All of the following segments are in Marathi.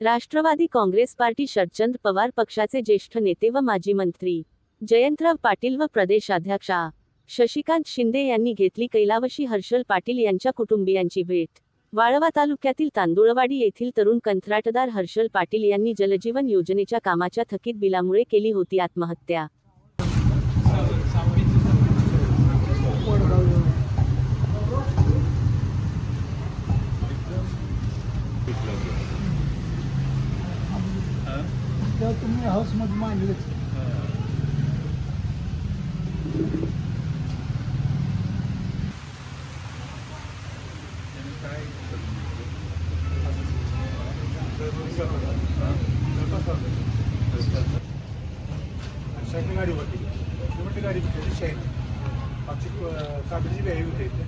राष्ट्रवादी काँग्रेस पार्टी शरदचंद पवार पक्षाचे ज्येष्ठ नेते व माजी मंत्री जयंतराव पाटील व प्रदेशाध्यक्षा शशिकांत शिंदे यांनी घेतली कैलावशी हर्षल पाटील यांच्या कुटुंबियांची भेट. वाळवा तालुक्यातील तांदुळवाडी येथील तरुण कंत्राटदार हर्षल पाटील यांनी जलजीवन योजनेच्या कामाच्या थकीत बिलामुळे केली होती आत्महत्या. तेव्हा तुम्ही हाऊसमध्ये मांडलेच. शर्ट गाडी होती. सिमेंट गाडी होती आमची कागदची बॅग होते इथे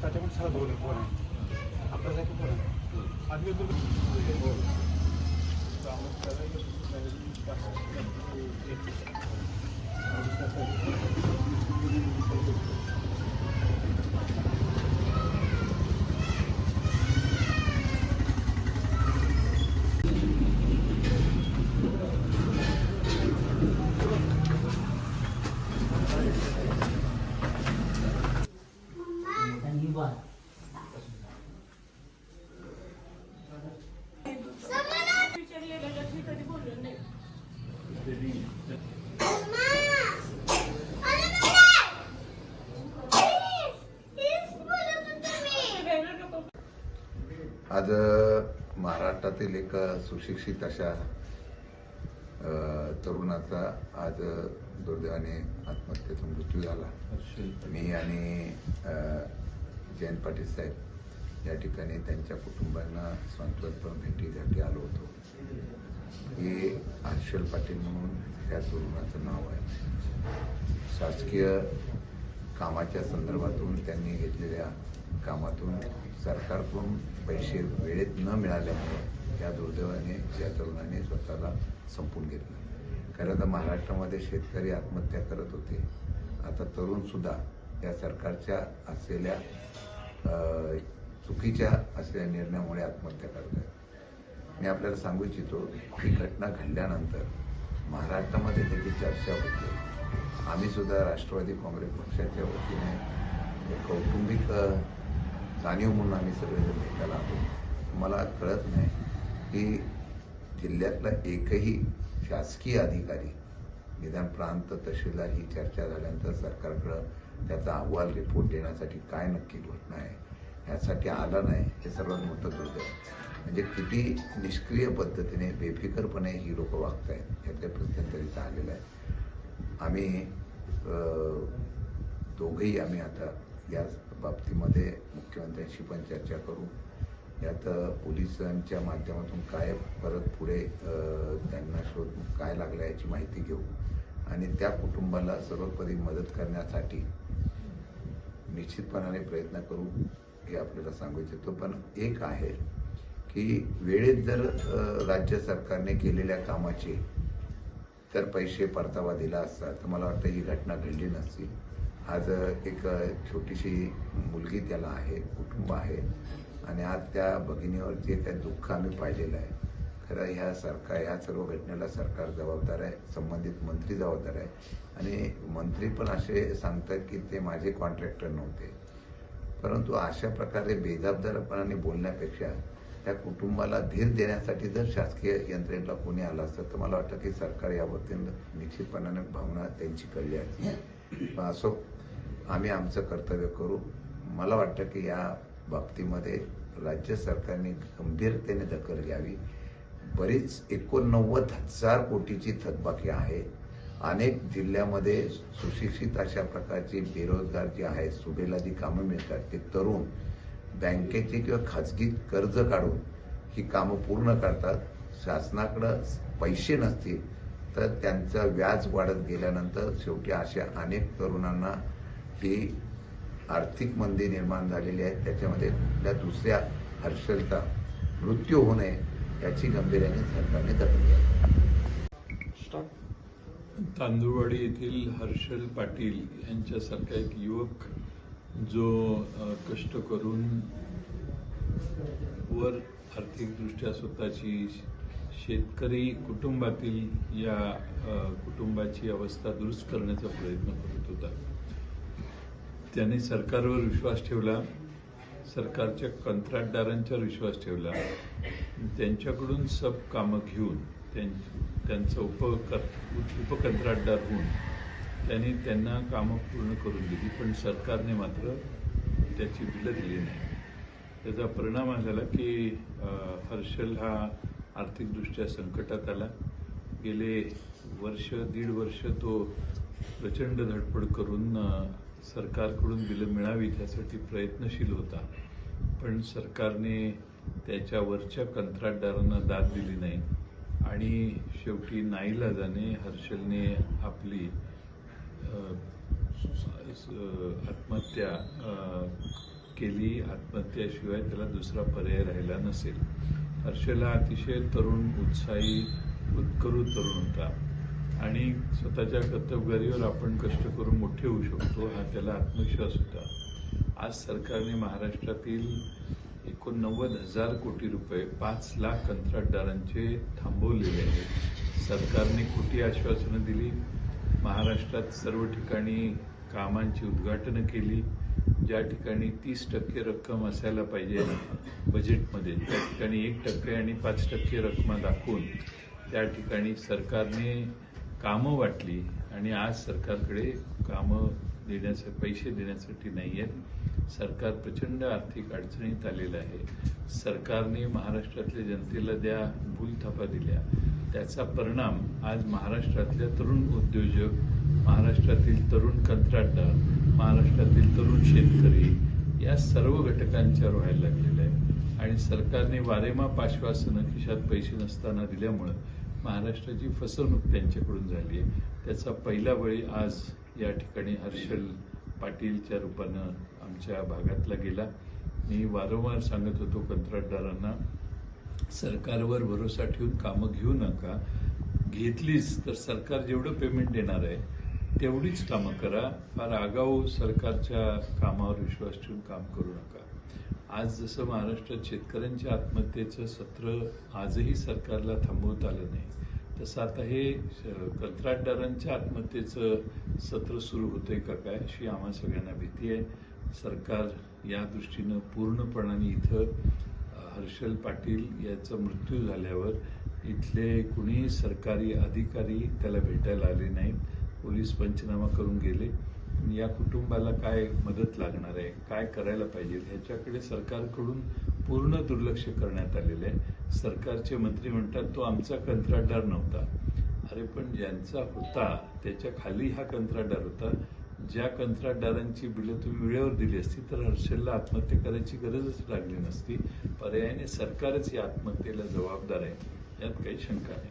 त्याच्यामध्ये सगळं बोल फोन आहे आपल्यासाठी फोन आहे आम्ही तो आज महाराष्ट्रातील एक सुशिक्षित अशा तरुणाचा आज दुर्दैवाने आत्महत्येचा मृत्यू झाला. मी आणि जयंत पाटील साहेब या ठिकाणी त्यांच्या कुटुंबांना सांत्वनपर भेटीसाठी आलो होतो. हे हर्षल पाटील म्हणून या तरुणाचं नाव आहे. शासकीय कामाच्या संदर्भातून त्यांनी घेतलेल्या कामातून सरकारकडून पैसे वेळेत न मिळाल्यामुळे त्या दुर्दैवाने त्या तरुणाने स्वतःला संपून घेतलं. खरं तर महाराष्ट्रामध्ये शेतकरी आत्महत्या करत होते. आता तरुणसुद्धा या सरकारच्या असलेल्या चुकीच्या असलेल्या निर्णयामुळे आत्महत्या करत आहेत. मी आपल्याला सांगू इच्छितो ही घटना घडल्यानंतर महाराष्ट्रामध्ये त्याची चर्चा होते. आम्ही सुद्धा राष्ट्रवादी काँग्रेस पक्षाच्या वतीने कौटुंबिक जाणीव म्हणून आम्ही सगळेजण भेटायला आलो मला कळत नाही की जिल्ह्यातला एकही शासकीय अधिकारी निदान प्रांत तहसीलदार ही चर्चा झाल्यानंतर सरकारकडं त्याचा अहवाल रिपोर्ट देण्यासाठी काय नक्की घोषणा आहे ह्यासाठी आला नाही हे सर्वात मोठं दुर्दैव म्हणजे किती निष्क्रिय पद्धतीने बेफिकरपणे ही लोक वागत आहेत याच्या प्रत्यंतरीचा आलेलं आहे. आम्ही दोघंही आम्ही आता या बाबतीमध्ये मुख्यमंत्र्यांशी पण चर्चा करू. यात पोलिसांच्या माध्यमातून काय परत पुढे त्यांना शोध काय लागला याची माहिती घेऊ. आणि त्या कुटुंबाला सर्वपरी मदत करण्यासाठी निश्चितपणाने प्रयत्न करू हे आपल्याला सांगू इच्छितो पण एक आहे की वेळेत जर राज्य सरकारने केलेल्या कामाचे तर पैसे परतावा दिला असता तर मला वाटतं ही घटना घडली नसती. आज एक छोटीशी मुलगी त्याला आहे कुटुंब आहे. आणि आज त्या भगिनीवर जे काही दुःख आम्ही पाहिलेलं आहे. खरं ह्या सरकार ह्या सर्व घटनेला सरकार जबाबदार आहे संबंधित मंत्री जबाबदार आहे. आणि मंत्री पण असे सांगतात की ते माझे कॉन्ट्रॅक्टर नव्हते. परंतु अशा प्रकारे बेजबाबदारपणाने बोलण्यापेक्षा त्या कुटुंबाला धीर देण्यासाठी जर शासकीय यंत्रणेला कोणी आलं असतं तर मला वाटतं की सरकार याबाबतीत निश्चितपणाने भावना त्यांची कळली असते. असो आम्ही आमचं कर्तव्य करू. मला वाटतं की या बाबतीमध्ये राज्य सरकारने गंभीरतेने दखल घ्यावी. बरीच एकोणनव्वद हजार कोटीची थकबाकी आहे. अनेक जिल्ह्यामध्ये सुशिक्षित अशा प्रकारची बेरोजगार जी आहेत सुबेला जी कामं मिळतात ते तरुण बँकेचे किंवा खाजगी कर्ज काढून ही कामं पूर्ण करतात. शासनाकडं पैसे नसतील तर त्यांचं व्याज वाढत गेल्यानंतर शेवटी अशा अनेक तरुणांना ही आर्थिक मंदी निर्माण झालेली आहे त्याच्यामध्ये कुठल्या दुसऱ्या हर्षलचा मृत्यू होऊ नये याची गंभीर्याने सरकारने दखल घ्यावी तांदूळवाडी येथील हर्षल पाटील यांच्यासारखा एक युवक जो कष्ट करून वर आर्थिकदृष्ट्या स्वतःची शेतकरी कुटुंबातील या कुटुंबाची अवस्था दुरुस्त करण्याचा प्रयत्न करत होता. त्यांनी सरकारवर विश्वास ठेवला सरकारच्या कंत्राटदारांच्यावर विश्वास ठेवला. त्यांच्याकडून सब कामं घेऊन त्यां- त्यांचं उपकर उपकंत्राटदार होऊन त्यांनी त्यांना कामं पूर्ण करून दिली. पण सरकारने मात्र त्याची बिलं दिली नाही. त्याचा परिणाम हा झाला की हर्षल हा आर्थिकदृष्ट्या संकटात आला. गेले वर्ष दीड वर्ष तो प्रचंड धडपड करून सरकारकडून बिलं मिळावी यासाठी प्रयत्नशील होता. पण सरकारने त्याच्यावरच्या कंत्राटदारांना दाद दिली नाही. आणि शेवटी नाईलाजाने हर्षलने आपली आत्महत्या केली. आत्महत्याशिवाय त्याला दुसरा पर्याय राहिला नसेल. हर्षल हा अतिशय तरुण उत्साही उत्करू तरुण होता. आणि स्वतःच्या कर्तबगारीवर आपण कष्ट करून मोठे होऊ शकतो हा त्याला आत्मविश्वास होता. आज सरकारने महाराष्ट्रातील एकोणनव्वद हजार कोटी रुपये पाच लाख कंत्राटदारांचे थांबवलेले आहेत. सरकारने खोटी आश्वासनं दिली. महाराष्ट्रात सर्व ठिकाणी कामांची उद्घाटनं केली. ज्या ठिकाणी तीस टक्के रक्कम असायला पाहिजे बजेटमध्ये त्या ठिकाणी एक टक्के आणि पाच टक्के रक्कम दाखवून त्या ठिकाणी सरकारने कामं वाटली आणि आज सरकारकडे कामं देण्याचे पैसे देण्यासाठी नाही आहेत. सरकार प्रचंड आर्थिक अडचणीत आलेलं आहे. सरकारने महाराष्ट्रातल्या जनतेला द्या भूलथापा दिल्या त्याचा परिणाम आज महाराष्ट्रातल्या तरुण उद्योजक महाराष्ट्रातील तरुण कंत्राटदार महाराष्ट्रातील तरुण शेतकरी या सर्व घटकांच्यावर व्हायला लागलेलं आहे आणि सरकारने वारेमा पाश्वासनं खिशात पैसे नसताना दिल्यामुळं महाराष्ट्राची फसवणूक त्यांच्याकडून झाली आहे. त्याचा पहिला बळी आज या ठिकाणी हर्षल पाटीलच्या रूपानं आमच्या भागातला गेला. मी वारंवार सांगत होतो कंत्राटदारांना सरकारवर भरोसा ठेवून कामं घेऊ नका. घेतलीच तर सरकार जेवढं पेमेंट देणार आहे तेवढीच कामं करा. फार आगाऊ सरकारच्या कामावर विश्वास ठेवून काम करू नका. आज जसं महाराष्ट्रात शेतकऱ्यांच्या आत्महत्येचं सत्र आजही सरकारला थांबवत आलं नाही तसं आता हे कंत्राटदारांच्या आत्महत्येचं सत्र सुरू होतंय का काय अशी आम्हा सगळ्यांना भीती आहे. सरकार या दृष्टीनं पूर्णपणाने इथं हर्षल पाटील याचा मृत्यू झाल्यावर इथले कुणीही सरकारी अधिकारी त्याला भेटायला आले नाहीत. पोलीस पंचनामा करून गेले. या कुटुंबाला काय मदत लागणार आहे? काय करायला पाहिजे? ह्याच्याकडे सरकारकडून पूर्ण दुर्लक्ष करण्यात आलेलं आहे. सरकारचे मंत्री म्हणतात तो आमचा कंत्राटदार नव्हता. अरे पण ज्यांचा होता त्याच्याखाली हा कंत्राटदार होता. ज्या कंत्राटदारांची बिलं तुम्ही वेळेवर दिली असती तर हर्षलला आत्महत्या करायची गरजच लागली नसती. पर्यायाने सरकारच या आत्महत्येला जबाबदार आहे. यात काही शंका नाही.